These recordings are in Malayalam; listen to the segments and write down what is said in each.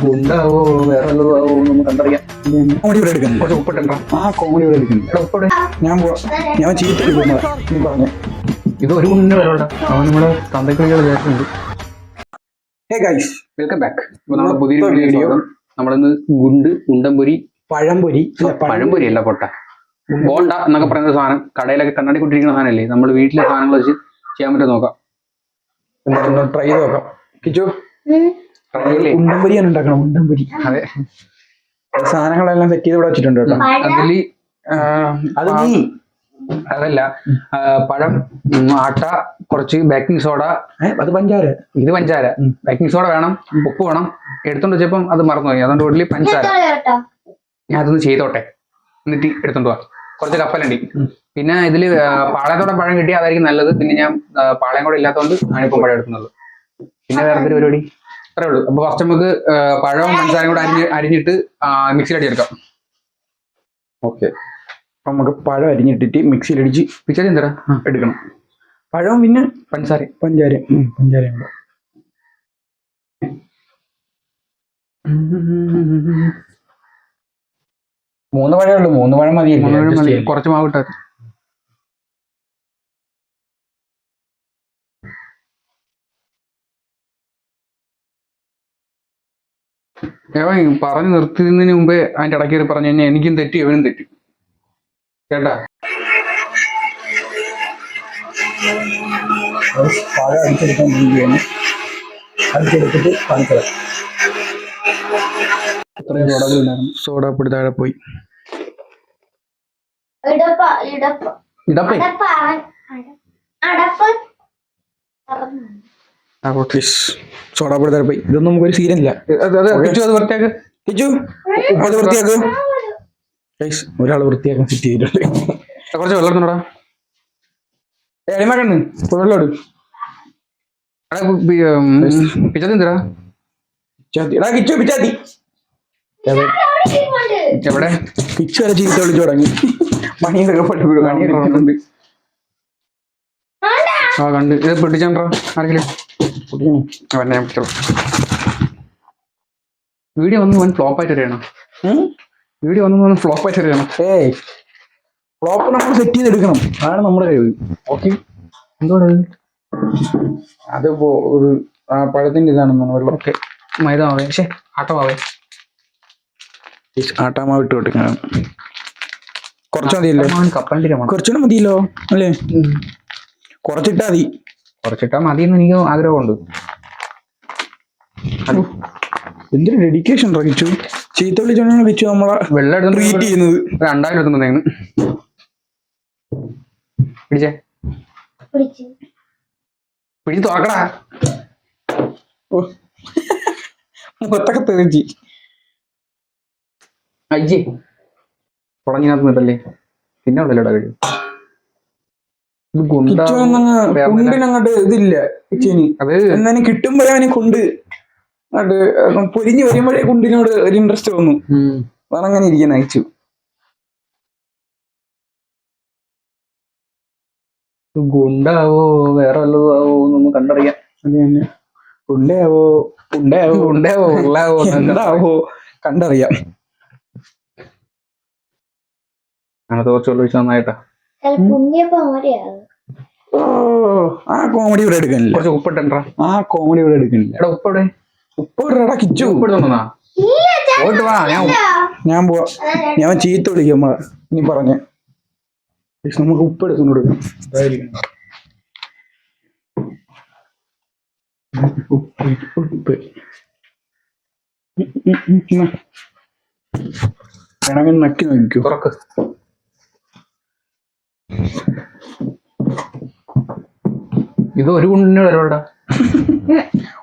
ഗുണ്ടാവോ വേറെ കണ്ടറിയാം കോമഡി ഇവിടെ എടുക്കുന്നില്ല കുറച്ച് ഉപ്പിട്ടുണ്ടോ ആ കോമഡി ഇവിടെ എടുക്കുന്നില്ല എടാ ഉപ്പിട് ഞാൻ പോവാ ഞാൻ ചീത്ത നീ പറഞ്ഞു ഇത് ഒരു മുന്നേ വരണ്ട അവൻ നമ്മുടെ തന്തയ്ക്കുള്ള വിചാരിച്ചിട്ടുണ്ട് ഹേ ഗൈസ് വെൽക്കം ബാക്ക് നമ്മുടെ പുതിയൊരു വീഡിയോ. നമ്മളിന്ന് ഗുണ്ട് ഉണ്ടംപൊരി പഴംപൊരി പഴംപൊരി അല്ല പൊട്ട ബോണ്ട എന്നൊക്കെ പറയുന്ന സാധനം കടയിലൊക്കെ കണ്ണാടി കൊണ്ടിരിക്കുന്ന സാധനമല്ലേ നമ്മൾ വീട്ടിലെ സാധനങ്ങൾ വെച്ച് ചെയ്യാൻ പറ്റും നോക്കാം. ട്രൈ ചെയ്ത് നോക്കാം. കിച്ചു? ഉണ്ടാക്കണം ഉണ്ടംപൊരി അതെ. സാധനങ്ങളെല്ലാം സെറ്റ് ചെയ്ത് ഇവിടെ വെച്ചിട്ടുണ്ട് കേട്ടോ. അതിൽ അത് നീ അതല്ല പഴം ആട്ട കുറച്ച് ബേക്കിംഗ് സോഡ അത് പഞ്ചാര. ഇത് പഞ്ചാര. ബേക്കിംഗ് സോഡ വേണം ഉപ്പ് വേണം. എടുത്തോണ്ട് വെച്ചപ്പം അത് മറന്നുപോയി. അതുകൊണ്ട് ഉള്ളിൽ പഞ്ചാര. ഞാൻ അതൊന്ന് ചെയ്തോട്ടെ. എന്നിട്ട് എടുത്തോണ്ട് പോവാ കുറച്ച് കപ്പലുണ്ട്. പിന്നെ ഇതിൽ ആ, പാളയത്തോടെ പഴം കിട്ടിയാൽ അതായിരിക്കും നല്ലത്. പിന്നെ ഞാൻ പാളയം കൂടെ ഇല്ലാത്തതുകൊണ്ട് ഞാനിപ്പം പഴം എടുക്കുന്നത്. പിന്നെ വേറെ എന്തൊരു പരിപാടി? അത്രേ ഉള്ളൂ. അപ്പൊ ഫസ്റ്റ് നമുക്ക് പഴവും പഞ്ചസാരയും കൂടെ അരിഞ്ഞ് അരിഞ്ഞിട്ട് മിക്സിയിൽ എടുക്കാം. ഓക്കെ. അപ്പൊ നമുക്ക് പഴം അരിഞ്ഞിട്ടിട്ട് മിക്സിയിൽ അടിച്ച് പിച്ചടി എന്തരാ എടുക്കണം. പഴവും പിന്നെ പഞ്ചസാര പഞ്ചാര പഞ്ചാര ഉണ്ട് മൂന്ന് പഴേ ഉള്ളൂ മൂന്ന് പഴം മതി. കുറച്ച് മാവ് ഇട്ടാൽ പറഞ്ഞു നിർത്തുന്നതിന് മുമ്പേ അതിന്റെ ഇടയ്ക്ക് പറഞ്ഞു കഴിഞ്ഞാൽ എനിക്കും തെറ്റി അവനും തെറ്റി. കേട്ടാ? പഴം അടിച്ചെടുക്കാൻ അടിച്ചെടുത്തിട്ട് കാണിച്ചത് സോഡാപ്പൊടി താഴെ പോയി. ഇടപ്പ ഇടപ്പ. ഇടപ്പേ. അടപ്പ സോഡാപ്പൊടി ഇതൊന്നും അത് വൃത്തിയാക്ക് കിച്ചു അത് വൃത്തിയാക്ക്. ഗൈസ് ഒരാൾ വൃത്തിയാക്കാൻ സെറ്റ് ചെയ്തിട്ടുണ്ട്. കുറച്ച് വെള്ളം എടുത്തോടാ. വെള്ളം എടു. കിച്ചു പിച്ചാത്തി. എവിടെ? കിച്ചു വരെ ചീത്ത വിളിച്ചു തുടങ്ങി. മണിയൊക്കെ പെട്ടു മണി ആ കണ്ട്. ഇത് പിടിച്ചാണ്ടാ ആരെങ്കിലും? കുടിക്കണം അവനെ ഞാൻ വീഡിയോ വന്ന് വൻ ഫ്ലോപ്പ് ആയിട്ട് അറിയണം വീഡിയോ വന്ന് വന്ന് ഫ്ലോപ്പ് ആയിട്ട് അറിയണം ഏയ് ഫ്ലോപ്പ് നമ്മൾ സെറ്റ് ചെയ്തെടുക്കണം. അതാണ് നമ്മുടെ കഴിവ്. ഓക്കെ എന്തുകൊണ്ട് അതിപ്പോ ഒരു ആ പഴത്തിന്റെ ഇതാണെന്നാണ് വെള്ളം ഓക്കെ മൈദ മാവേ പക്ഷേ ആട്ടമാവേ. ആട്ടാമാവ് ഇട്ട് കൊടുക്കണം കുറച്ച് മതിയല്ലോ? കുറച്ചുകൂടെ മതിയല്ലോ അല്ലേ? കുറച്ചിട്ടാ മതി. കുറച്ചിട്ടാ മതി എന്ന് എനിക്ക് ആഗ്രഹമുണ്ട്. എന്തൊരു ഡെഡിക്കേഷൻ റഹിച്ചു ചീത്ത വിളിച്ചോണ്ടാണ് വെച്ചു നമ്മളെ വെള്ളം ട്രീറ്റ് എടുത്ത് ചെയ്യുന്നത്. രണ്ടായിരം എടുത്തുണ്ടെന്ന് പിടിച്ചേ. പിടി പിടിച്ച് തുറക്കടാ. ഓ. മുഖത്തൊക്കെ തെറിച്ച്. അയ്യേ തുടങ്ങിനകത്ത് നിട്ടല്ലേ പിന്നെ ഉള്ളല്ലോടാ കഴിയും ഇത് കുണ്ടിനങ്ങോട്ട് ഇതില്ല എന്നാലും കൊണ്ട്. പൊരിഞ്ഞു വരുമ്പോഴേ കുണ്ടിനോട് ഒരു ഇൻട്രസ്റ്റ് വന്നു. അതാണ് അങ്ങനെ ഇരിക്കുന്ന അയച്ചു. ഗുണ്ടാവോ? വേറെ വല്ലതും ആവോ എന്നൊന്ന് കണ്ടറിയാം. ഗുണ്ടയാവോ ഉള്ളാവോ എന്നൊക്കെ. എന്താവോ? കണ്ടറിയാം. അങ്ങനത്തെ കുറച്ച് വെള്ളം ഒഴിച്ച് നന്നായിട്ടാ. ആ കോമഡി ഇവിടെ എടുക്കണില്ല കുറച്ച് ഉപ്പിട്ടാ ആ കോമഡി ഇവിടെ എടുക്കണില്ല എടാ ഉപ്പ് എവിടെ ഉപ്പ് കിച്ചു. ഉപ്പ് എടുത്തോണ്ടാ പോയിട്ട് വാ ഞാൻ ഞാൻ പോവാ. ഞാൻ ചീത്ത വിളിക്കും നമ്മളെ. നീ പറഞ്ഞ. നമുക്ക് ഉപ്പ് കൊടുക്കാം. അതായിരിക്കണം. ഉപ്പ് ഉപ്പ്. വേണമെങ്കിൽ നക്കി നോക്കിക്കോ. തുറക്ക്. ഇത് ഒരു ഗുണ്ടിന് വരവടാ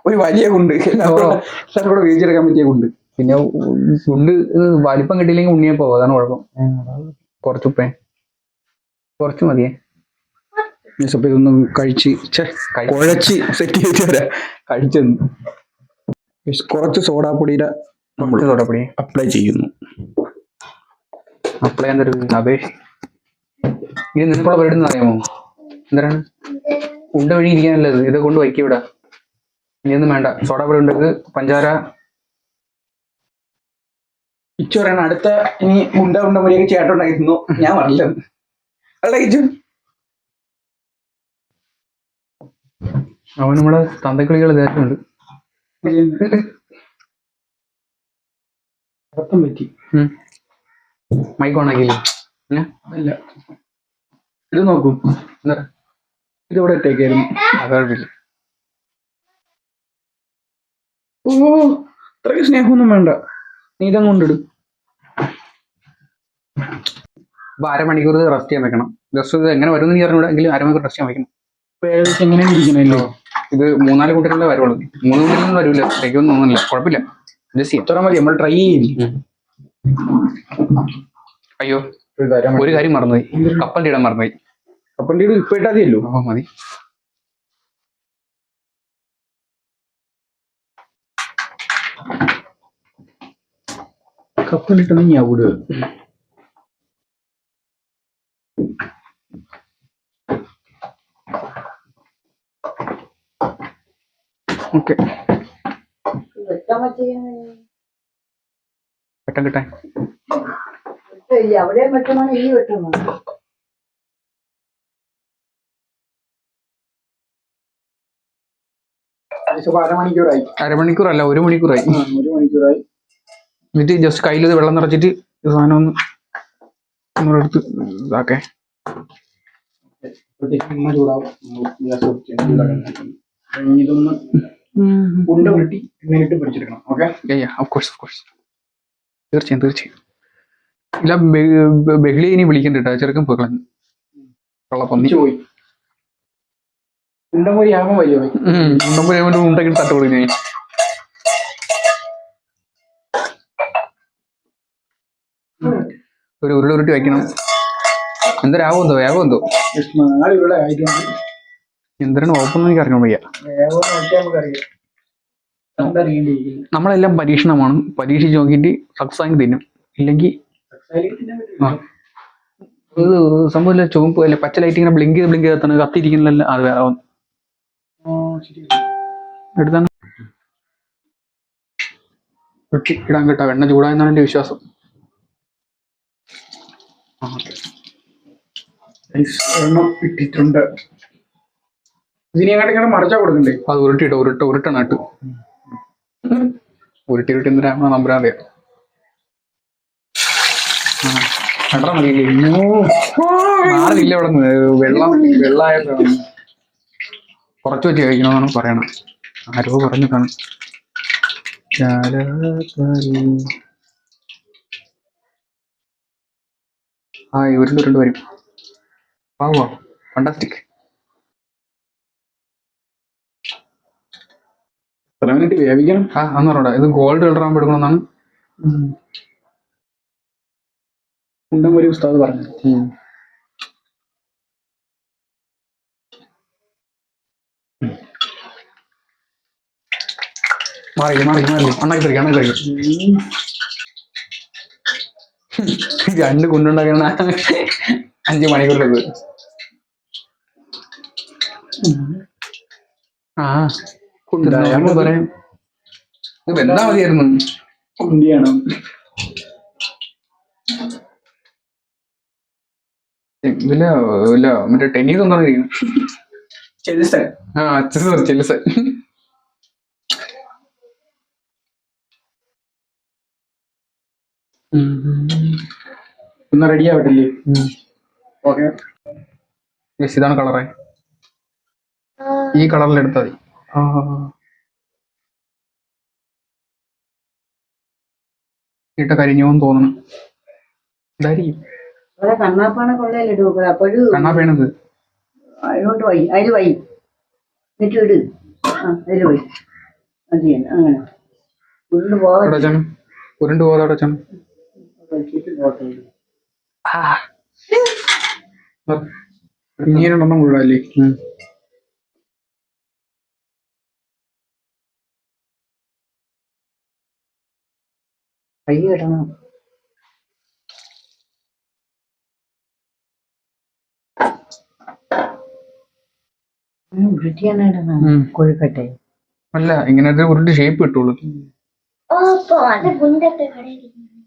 ഒരു വലിയ കുണ്ട് എല്ലാവരും കൂടെ വീതിച്ചെടുക്കാൻ പറ്റിയ കുണ്ട് പിന്നെ ഇത് വലിപ്പം കിട്ടിയില്ലെങ്കിൽ ഉണ്ണിയപ്പോ അതാണ് കുഴപ്പം. കുറച്ച് ഉപ്പേ. കുറച്ച് മതിയേ. അപ്പൊ ഇതൊന്നും കഴിച്ച് കുഴച്ച്. സെറ്റ് ചെയ്ത് തരാം. കഴിച്ചെന്ന്. കുറച്ച് സോഡാപ്പൊടിയുടെ തൊടപ്പൊടി അപ്ലൈ ചെയ്യുന്നു. അപ്ലൈ ചെയ്യാൻ തരും അപേക്ഷ. ഇനി നിനക്കുള്ള പരിപാടി എന്ന് അറിയാമോ? എന്തിനാണ് ഉണ്ട വഴി ഇരിക്കാനല്ലത് ഇത് കൊണ്ട് വയ്ക്കുക ഇവിടെ. ഇനിയൊന്നും വേണ്ട. സോഡ പൊടി ഉണ്ടക്ക് പഞ്ചാര. ഇച്ചു പറയണ. അടുത്ത ഇനി ഉണ്ട ഉണ്ട മൊഴിയൊക്കെ ചേട്ടുണ്ടായിരുന്നു ഞാൻ പറഞ്ഞില്ല. അല്ല ഇച്ചു അവൻ നമ്മളെ തന്തക്കിളികൾ ഇതായിട്ടുണ്ട്. അർത്ഥം പറ്റി. മൈക്ക് ഓണാക്കിയില്ലേ? അല്ല. ഇത് നോക്കൂ. എന്താ? ഇത് ഇവിടെ ഇട്ടേക്കായിരുന്നു? അത് കുഴപ്പമില്ല ഓ അത്രയ്ക്ക് സ്നേഹമൊന്നും വേണ്ട. നീ ഇതങ്ങ് കൊണ്ടിടും. അപ്പൊ അരമണിക്കൂർ റെസ്റ്റ് ചെയ്യാൻ വെക്കണം. ജസ്റ്റ് ഇത് എങ്ങനെ വരും എന്ന് അറിഞ്ഞൂടാ. എങ്കിലും അരമണിക്കൂർ റെസ്റ്റ് ചെയ്യാൻ വെക്കണം. ഇപ്പൊ ഏകദേശം എങ്ങനെയാണ് ഇരിക്കണല്ലോ ഇത് മൂന്നാൽ കുട്ടികളുടെ വരുള്ളൂ. മൂന്ന് കുട്ടികളൊന്നും വരില്ല ഒന്നും തോന്നുന്നില്ല. കുഴപ്പമില്ല. ജസ്റ്റ് ഇത്ര മതി. നമ്മൾ ട്രൈ ചെയ്യും. അയ്യോ. ഒരു കാര്യം മറന്നുപോയി. കപ്പലിന്റെ ഇടാൻ മറന്നുപോയി. കപ്പന്റെ ഇപ്പൊ ഇട്ടാ മതിയല്ലോ ഓ മതി. കപ്പലിട്ടൊന്നും ഞാൻ വിടുക ഓക്കെ. പെട്ടെന്ന് കിട്ടാൻ. അവിടെ വെട്ടമാണ് ഈ വെട്ടമാണ് അരമണിക്കൂറായി. അരമണിക്കൂറല്ല ഒരു മണിക്കൂറായി. ആ, ഒരു മണിക്കൂറായി. എന്നിട്ട് ജസ്റ്റ് കയ്യിൽ ഇത് വെള്ളം നിറച്ചിട്ട് ഈ സാധനം ഒന്ന് ഇതാക്കേ. ഇതൊന്ന് ഉണ്ട ഉരുട്ടി എണ്ണയിലിട്ട് പിടിച്ചെടുക്കണം. ഓക്കെ? കോഴ്സ് ഓഫ് കോഴ്സ് തീർച്ചയായും തീർച്ചയായും. ഇല്ല ബഹ്ലി ഇനി വിളിക്കണ്ട ചെറുക്കൻ പോയി കളഞ്ഞു കള്ളപ്പന്നി. പോയി. ഉണ്ടമൊരി ആകുമ്പോൾ വലിയ പോയി ഉണ്ടപ്പോൾ ഞാൻ ഉണ്ടെങ്കിൽ തട്ട് കൊടുക്കും. ഞാൻ ഒരു ഉരുളുരുട്ടി വയ്ക്കണം. എന്തരാവോ എന്തോ വേഗം എന്തോ? എന്തിനാണ് ഓപ്പൺ എനിക്ക് അറിയാൻ വയ്യ. നമ്മളെല്ലാം പരീക്ഷണമാണ്. പരീക്ഷിച്ച് നോക്കിയിട്ട് സക്സസ് ആയി തിന്നും. ഇല്ലെങ്കിൽ സംഭവം ഇത് സംഭവമില്ല ചുവപ്പ് അല്ല പച്ച ലൈറ്റ് ഇങ്ങനെ ബ്ലിങ്ക് ചെയ്ത് ബ്ലിങ്ക് ചെയ്ത് കത്തിരിക്കുന്നില്ല അത് വേറെ. എടുത്താണ്. വെട്ടി ഇടാൻ കേട്ടോ. എണ്ണ ചൂടായെന്നാണ് എന്റെ വിശ്വാസം. എണ്ണം ഇട്ടിട്ടുണ്ട്. ഇതിനെ ഇങ്ങനെ മറച്ചാ കൊടുക്കണ്ടേ? അത് ഉരുട്ടിട്ടോ ഉരുട്ട ഉരുട്ടണം ഇട്ട് ഉരുട്ടി ഉരുട്ടി എന്തിനാ നമ്പരാ അറിയാം നാളില്ല ഇവിടെ നിന്ന്. വെള്ളം വെള്ളമായ കുറച്ച് വെച്ച് കഴിക്കണമെന്നാണ് പറയണം ആരോ പറഞ്ഞു കാണും ചാലക്കരി. ആ ഇവരിൽ രണ്ട് വരും വാ ഫണ്ടാസ്റ്റിക് എത്ര മിനിറ്റ് വേവിക്കണം? ആ അന്ന് പറഞ്ഞോടാ ഇത് ഗോൾഡ് കളർ ആകുമ്പോൾ എടുക്കണമെന്നാണ്. ഉണ്ടമൊരി ഉസ്താദ് പറഞ്ഞു മാറി മാറി മാറി ഉണ്ടാക്കി തരിക ഉണ്ടാക്കി തരിക രണ്ട് കുണ്ടുണ്ടാക്കണ അഞ്ച് മണിക്കൂറിലത്. ആ മതി. പറയാം. ഇത് എന്താ മതിയായിരുന്നു. കുണ്ടിയാണ്. ഇതില്ല ഇല്ല മറ്റേ ടെന്നീസ് എന്താണ് ഇരിക്കുന്നത് ചെൽസ ആ ചെറുസ് ചെല്ലുസ് ഒന്ന് റെഡി ആവട്ടില്ലേ? ഓക്കെ യെസ് ഇതാണ് കളറേ ഈ കളറിൽ എടുത്താൽ മതി. ഇട്ട കരിഞ്ഞോന്ന് തോന്നണം. ഇതായിരിക്കും. അവിടെ കണ്ണാപ്പാണ് കൊള്ളയിലിടും അപ്പോഴും കണ്ണാ പേണത് അതിലോട്ട് വൈ അതിൽ വൈ എന്നിട്ട് ഇട്. ആ അതിൽ വൈ അത് ചെയ്യണം അങ്ങനെ. ഉരുണ്ട് അടച്ചാണ് ഉരുണ്ട് പോകാതെ ഇങ്ങനെയുണ്ടെണ്ണം കൊള്ളാല്ലേ കൈ കിടണം. കൊഴുക്കട്ടെ. അല്ല ഇങ്ങനെ ഉരുട്ടി ഷേപ്പ് കിട്ടുള്ളൂ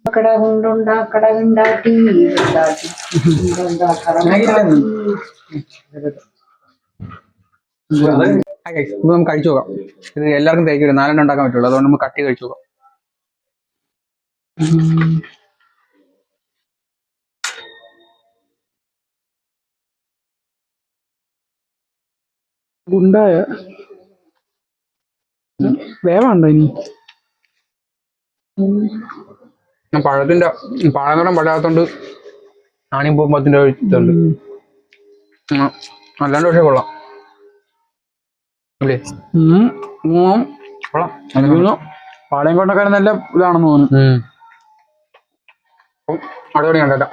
ഓ പോ അത് കട കൊണ്ടുണ്ടാക്കട ഉണ്ടാക്കി ഇപ്പൊ നമുക്ക് കഴിച്ചു നോക്കാം. ഇത് എല്ലാവർക്കും തേക്കില്ല നാലെണ്ണം ഉണ്ടാക്കാൻ പറ്റുള്ളൂ. അതുകൊണ്ട് നമുക്ക് കട്ടി കഴിച്ചു നോക്കാം. ഗുണ്ടായ? വേവാണ്ടോ ഇനി? പഴത്തിന്റെ പഴനിറം പഴാത്തോണ്ട് ആണിയും പൂമ്പത്തിന്റെ ഇതുണ്ട്. അല്ലാണ്ട് പക്ഷെ കൊള്ളാം. അല്ലേ? കൊള്ളാം. പാളയം കൊണ്ടൊക്കെ നല്ല ഇതാണെന്ന് തോന്നുന്നു. അടിപൊളി കണ്ടേട്ടാ